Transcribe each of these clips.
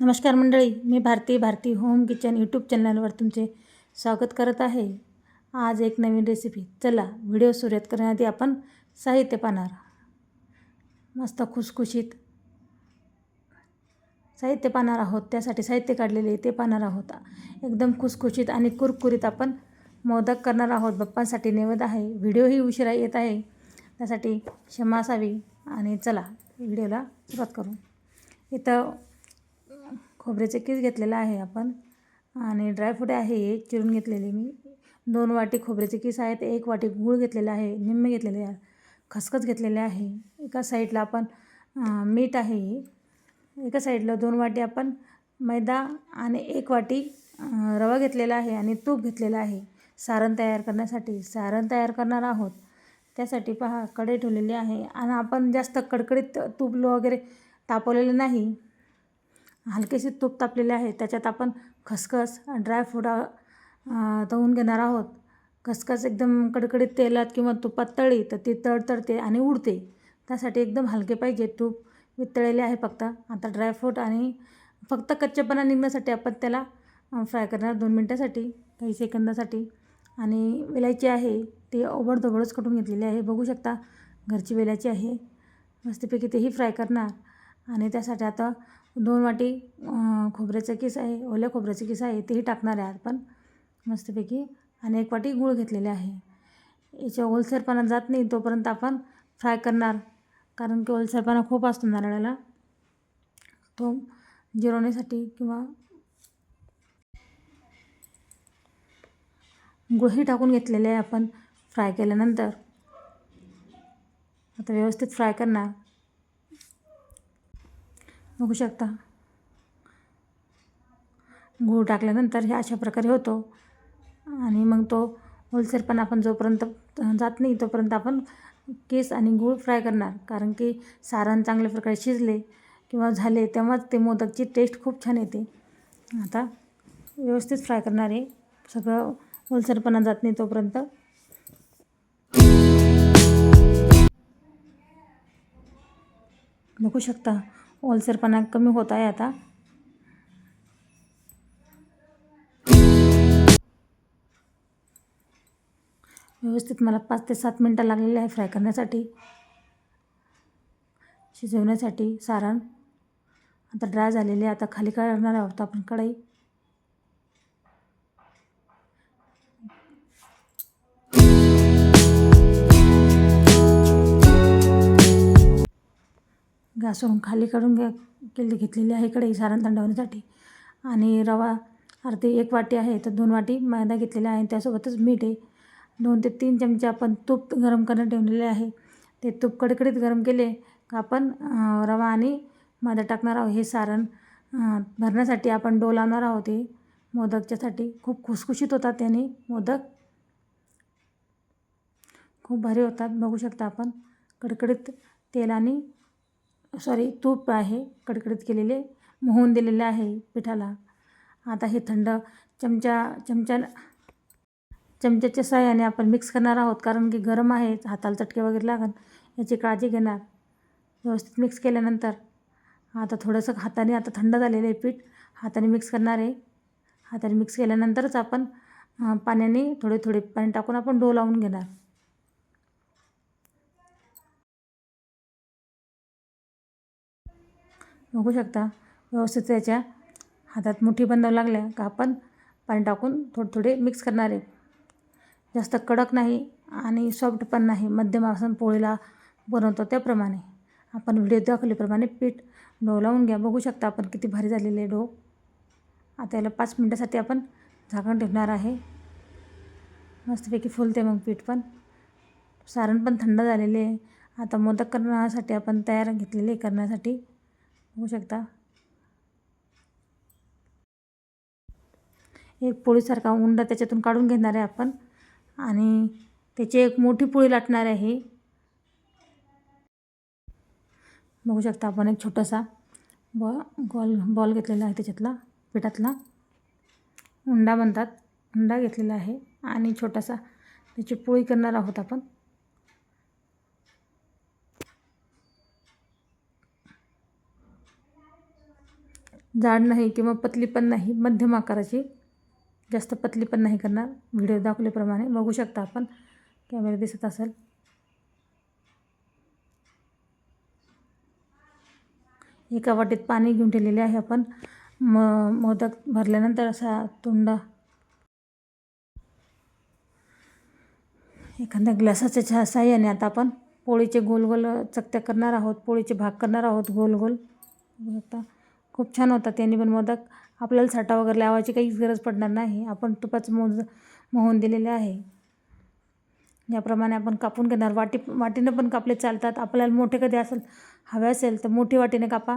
नमस्कार मंडळी मी Bharati Bharati home kitchen YouTube चॅनलवर तुमचे स्वागत करत आहे. आज एक नवीन रेसिपी चला व्हिडिओ सुरुवात करण्याआधी आपण साहित्य पाहणार मस्त खुसखुशीत साहित्य पाहणार आहोत. त्यासाठी साहित्य काढलेले ते पाहणार आहोत. एकदम खुसखुशीत आणि कुरकुरीत आपण मोदक करणार आहोत. बाप्पांसाठी नैवेद आहे. व्हिडिओही उशिरा येत आहे. त्यासाठी क्षमा असावी आणि चला व्हिडिओला सुरुवात करू. इथं खोबऱ्याचे किस घेतलेलं आहे आपण. आणि ड्रायफ्रूट आहे एक चिरून घेतलेले मी. दोन वाटी खोबऱ्याचे कीस आहेत एक वाटी गूळ घेतलेला आहे निम्मे घेतलेले आहे खसखस घेतलेले आहे. एका साईडला आपण मीठ आहे. एका साईडला दोन वाटी आपण मैदा आणि एक वाटी रवा घेतलेला आहे आणि तूप घेतलेलं आहे. सारण तयार करण्यासाठी सारण तयार करणार आहोत. त्यासाठी पहा कढई ठेवलेली आहे. आणि आपण जास्त कडकडीत तूप वगैरे तापवलेलं नाही. हलकेसे तूप तापलेले आहे. त्याच्यात आपण खसखस ड्रायफ्रूट तळून घेणार आहोत. खसखस एकदम कडकडीत तेलात किंवा तुपात तळी तर ती तळतळते आणि उडते. त्यासाठी एकदम हलके पाहिजे तूप. वितळलेले आहे फक्त. आता ड्रायफ्रूट आणि फक्त कच्चेपणा निघण्यासाठी आपण त्याला फ्राय करणार दोन मिनटासाठी काही सेकंदासाठी. आणि वेलायची आहे ती ओबडधोबडच कटून घेतलेली आहे. बघू शकता घरची वेलायची आहे. मस्तपैकी तेही फ्राय करणार. आणि त्यासाठी आता दोन वाटी खोबऱ्याचं किस आहे ओल्या खोबऱ्याचं किस आहे तेही टाकणार आहे आपण मस्तपैकी. आणि एक वाटी गूळ घेतलेले आहे. याच्या ओलसरपणा जात नाही तोपर्यंत आपण फ्राय करणार. कारण की ओलसरपणा खूप असतो नारळाला. तो जिरवण्यासाठी किंवा गुळही टाकून घेतलेले आहे आपण फ्राय केल्यानंतर. आता व्यवस्थित फ्राय करणार. बघू शकता. गूळ टाकल्यानंतर हे अशा प्रकारे होतो. आणि मग तो ओलसरपणा आपण जोपर्यंत जात नाही तोपर्यंत आपण केस आणि गूळ फ्राय करणार. कारण की सारण चांगल्या प्रकारे शिजले किंवा झाले तेव्हाच ते मोदकची टेस्ट खूप छान येते. आता व्यवस्थित फ्राय करणार आहे. सगळं ओलसरपणा जात नाही तोपर्यंत. बघू शकता. ओलसरपणा कमी होत आहे आता. व्यवस्थित मला पाच ते सात मिनटं लागलेले आहे फ्राय करण्यासाठी. शिजवण्यासाठी सारण. आता ड्राय झालेले आता खाली काढणार आहोत आपण कढई. गॅसवरून खाली काढून घ्या केली घेतलेली आहे कढई सारण थंड होण्यासाठी आणि रवा अर्धी एक वाटी आहे तर दोन वाटी मैदा घेतलेला आहे त्यासोबतच मीठ आहे. दोन ते तीन चमचे आपण तूप गरम करणं ठेवलेले आहे. ते तूप कडकडीत गरम केले का आपण रवा आणि मैदा टाकणार आहोत. हे सारण भरण्यासाठी आपण डो लावणार आहोत. हे मोदकच्यासाठी खूप खुसखुशीत होतात त्याने मोदक खूप भारी होतात. बघू शकता आपण कडकडीत तेल आणि सॉरी तूप आहे कडकडीत केलेले मोहून दिलेले आहे पिठाला. आता हे थंड चमचा चमचा चमच्याच्या साह्याने आपण मिक्स करणार आहोत कारण की गरम आहे हाताला चटके वगैरे लागन याची काळजी घेणार. व्यवस्थित मिक्स केल्यानंतर आता थोडंसं हाताने आता थंड झालेलं आहे पीठ हाताने मिक्स करणार आहे. हाताने मिक्स केल्यानंतरच आपण पाण्याने थोडे थोडे पाणी टाकून आपण डो लावून घेणार. बघू शकता. व्यवस्थित त्याच्या हातात मुठी बंद लागल्या का आपण पाणी टाकून थोडे थोडे मिक्स करणार आहे. जास्त कडक नाही आणि सॉफ्ट पण नाही. मध्यम आसन पोळीला बनवतो त्याप्रमाणे. आपण व्हिडिओ दाखवल्याप्रमाणे पीठ डो लावून घ्या. बघू शकता आपण किती भारी झालेले डो. आता याला पाच मिनटासाठी आपण झाकण ठेवणार आहे. मस्तपैकी फुलते मग पीठ पण. सारण पण थंड झालेले आहे. आता मोदक करण्यासाठी आपण तयार घेतलेले करण्यासाठी. बघू शकता. एक पोळीसारखा उंडा त्याच्यातून काढून घेणार आहे आपण. आणि त्याची एक मोठी पोळी लाटणार आहे बघू शकता आपण एक छोटासा बॉ बॉल बॉल घेतलेला आहे त्याच्यातला पिठातला. उंडा म्हणतात. उंडा घेतलेला आहे. आणि छोटासा त्याची पोळी करणार आहोत आपण. जाड नाही किंवा पतली पण नाही मध्यम आकाराची जास्त पतली पण नाही करणार. व्हिडिओ दाखवल्याप्रमाणे बघू शकता आपण. कॅमेरा दिसत असेल. एका वाटीत पाणी घेऊन ठेवलेले आहे आपण. म मोदक भरल्यानंतर असा तोंडा. एखाद्या ग्लासाच्या चहा साह्याने आता आपण पोळीचे गोल गोल चकत्या करणार आहोत पोळीचे भाग करणार आहोत गोल गोल आता खूप छान होतात त्यांनी पण मोदक. आपल्याला साठा वगैरे लावायची काहीच गरज पडणार नाही. आपण तुपाचं मोज मोहून दिलेले आहे. याप्रमाणे आपण कापून घेणार. वाटी वाटीनं पण कापले चालतात. आपल्याला मोठे कधी असेल हवे असेल तर मोठी वाटीने कापा.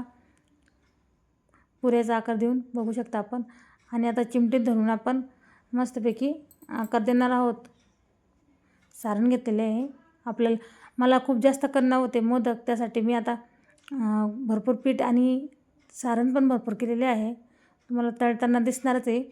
पुऱ्याचा आकार देऊन बघू शकता आपण. आणि आता चिमटीत धरून आपण मस्तपैकी आकार देणार आहोत. सारण घेतलेले आहे. आपल्याला मला खूप जास्त करणं होते मोदक. त्यासाठी मी आता भरपूर पीठ आणि सारण पण भरपूर केलेले आहे. तुम्हाला तळताना दिसणारच आहे.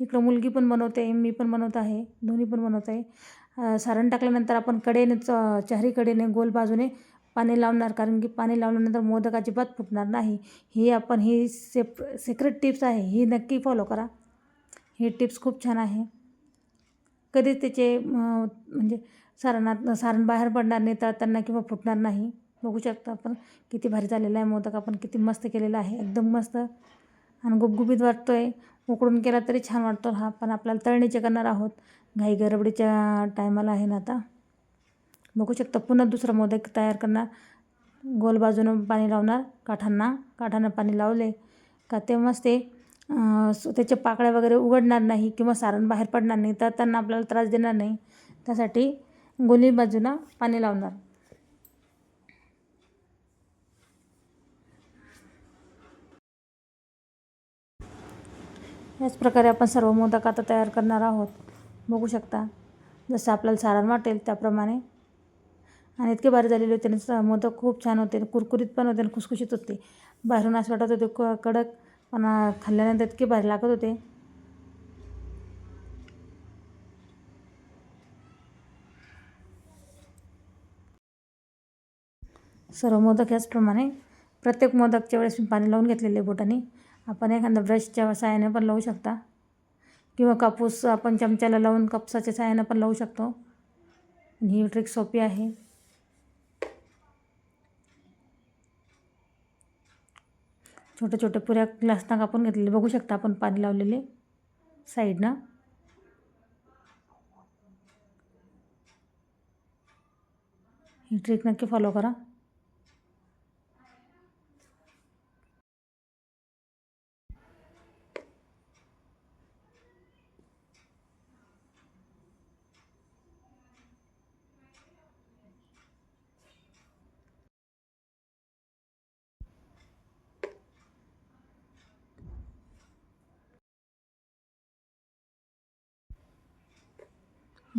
इकडं मुलगी पण बनवते मी पण बनवत आहे दोन्ही पण बनवत आहे. सारण टाकल्यानंतर आपण कडेने च चारी कडेने गोल बाजूने पाणी लावणार कारण की पाणी लावल्यानंतर मोदक अजिबात फुटणार नाही. ही आपण ही सेप सिक्रेट टिप्स आहे ही नक्की फॉलो करा. ही टिप्स खूप छान आहे. कधीच त्याचे म्हणजे सारणात सारण बाहेर पडणार नाही तळताना किंवा फुटणार नाही. बघू शकता आपण. किती भारी झालेला आहे मोदक आपण. किती मस्त केलेला आहे. एकदम मस्त आणि गुबगुबीत वाटतो आहे उकडून केला तरी छान वाटतो हा. पण आपल्याला तळणीचे करणार आहोत. घाई गरबडीच्या टायमाला आहे ना आता. बघू शकता. पुन्हा दुसरा मोदक तयार करणार. गोल बाजूनं पाणी लावणार काठांना. काठांना पाणी लावले का तेव्हाच ते त्याच्या पाकळ्या वगैरे उघडणार नाही किंवा सारण बाहेर पडणार नाही. तर त्यांना आपल्याला त्रास देणार नाही. त्यासाठी गोली बाजूला पाणी लावणार. याच प्रकारे आपण सर्व मोदक आता तयार करणार आहोत. बघू शकता. जसं आपल्याला सारण वाटेल त्याप्रमाणे. आणि इतके भारी झालेले होते मोदक खूप छान होते. कुरकुरीत पण होते आणि खुसखुशीत होते. बाहेरून असं वाटत होते क कडक पण खाल्ल्यानंतर इतके भारी लागत होते. सर्व मोदक याचप्रमाणे प्रत्येक मोदकच्या वेळेस मी पाणी लावून घेतलेले बोटाने. आपण एखादा ब्रशच्या सहाय्याने पण लावू शकता. किंवा कापूस आपण चमच्याला लावून कापसाच्या साहाय्यानं पण लावू शकतो. ही ट्रिक सोपी आहे. छोटे छोटे पुऱ्या ग्लासना कापून घेतलेले बघू शकता आपण पाणी लावलेले साईडनं. ही ट्रिक नक्की फॉलो करा.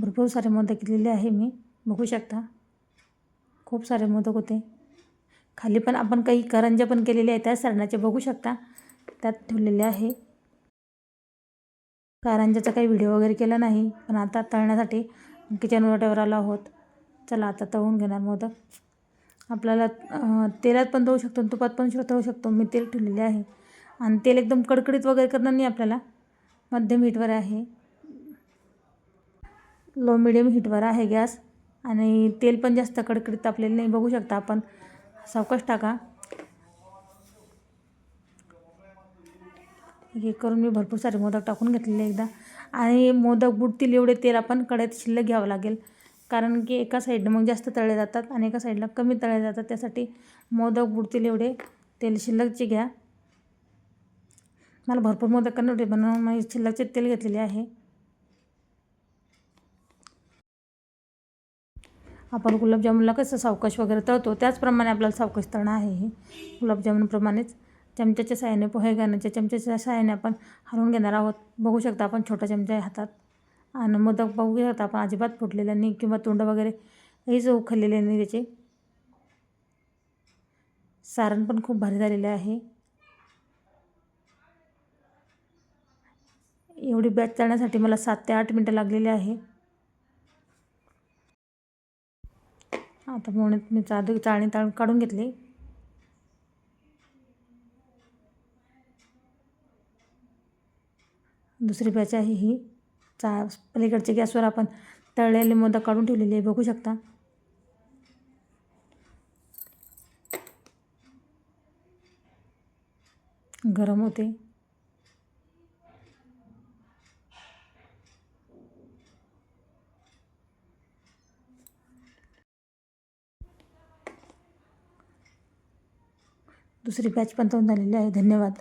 भरपूर सारे मोदक केलेले आहे मी. बघू शकता. खूप सारे मोदक होते. खाली पण आपण काही करंज्या पण केलेल्या आहेत त्या सरणाचे बघू शकता. त्यात ठेवलेले आहे. कारंजाचा काही व्हिडिओ वगैरे केला नाही पण आता तळण्यासाठी किचन वाट्यावर आलो आहोत. चला आता तळून घेणार मोदक. आपल्याला तेलात पण तळू शकतो तुपात पण तळू शकतो. मी तेल ठेवलेले आहे. आणि तेल एकदम कडकडीत वगैरे करणार नाही आपल्याला. मध्यम हीटवर आहे. लो मिडियम हीटवर आहे गॅस. आणि तेल पण जास्त कडकडीत तापलेलं नाही बघू शकता आपण. सावकाश टाका. हे करून मी भरपूर सारे मोदक टाकून घेतलेले एकदा. आणि मोदक बुडतील एवढे तेल आपण कढईत शिल्लक घ्यावं लागेल. कारण की एका साईडनं मग जास्त तळले जातात आणि एका साईडला कमी तळले जातात. त्यासाठी मोदक बुडतील एवढे तेल शिल्लकचे घ्या. मला भरपूर मोदक करणार होते बनवून मी शिल्लकचे तेल घेतलेले आहे. आपण गुलाबजामुनला कसं सावकाश वगैरे तळतो त्याचप्रमाणे आपल्याला सावकाश तळणं आहे हे. गुलाबजामुनप्रमाणेच चमच्याच्या साह्याने पोहे घालण्याच्या चमच्याच्या साह्याने आपण हलवून घेणार आहोत. बघू शकता आपण छोटा चमचा हातात. आणि मोदक बघू शकता आपण अजिबात फुटलेला नाही किंवा तोंड वगैरे काहीच उखललेले नाही त्याचे. सारण पण खूप भारी झालेले आहे. एवढी बॅच तळण्यासाठी मला सात ते आठ मिनटं लागलेली आहे. आता मोणीत मी चादू चाळणी ताळ काढून घेतली. दुसरी बॅच आहे ही. चा पलीकडच्या गॅसवर आपण तळलेले मोदक काढून ठेवलेले आहे बघू शकता. गरम होते. दुसरी बॅच पण तोंड झालेली आहे. धन्यवाद.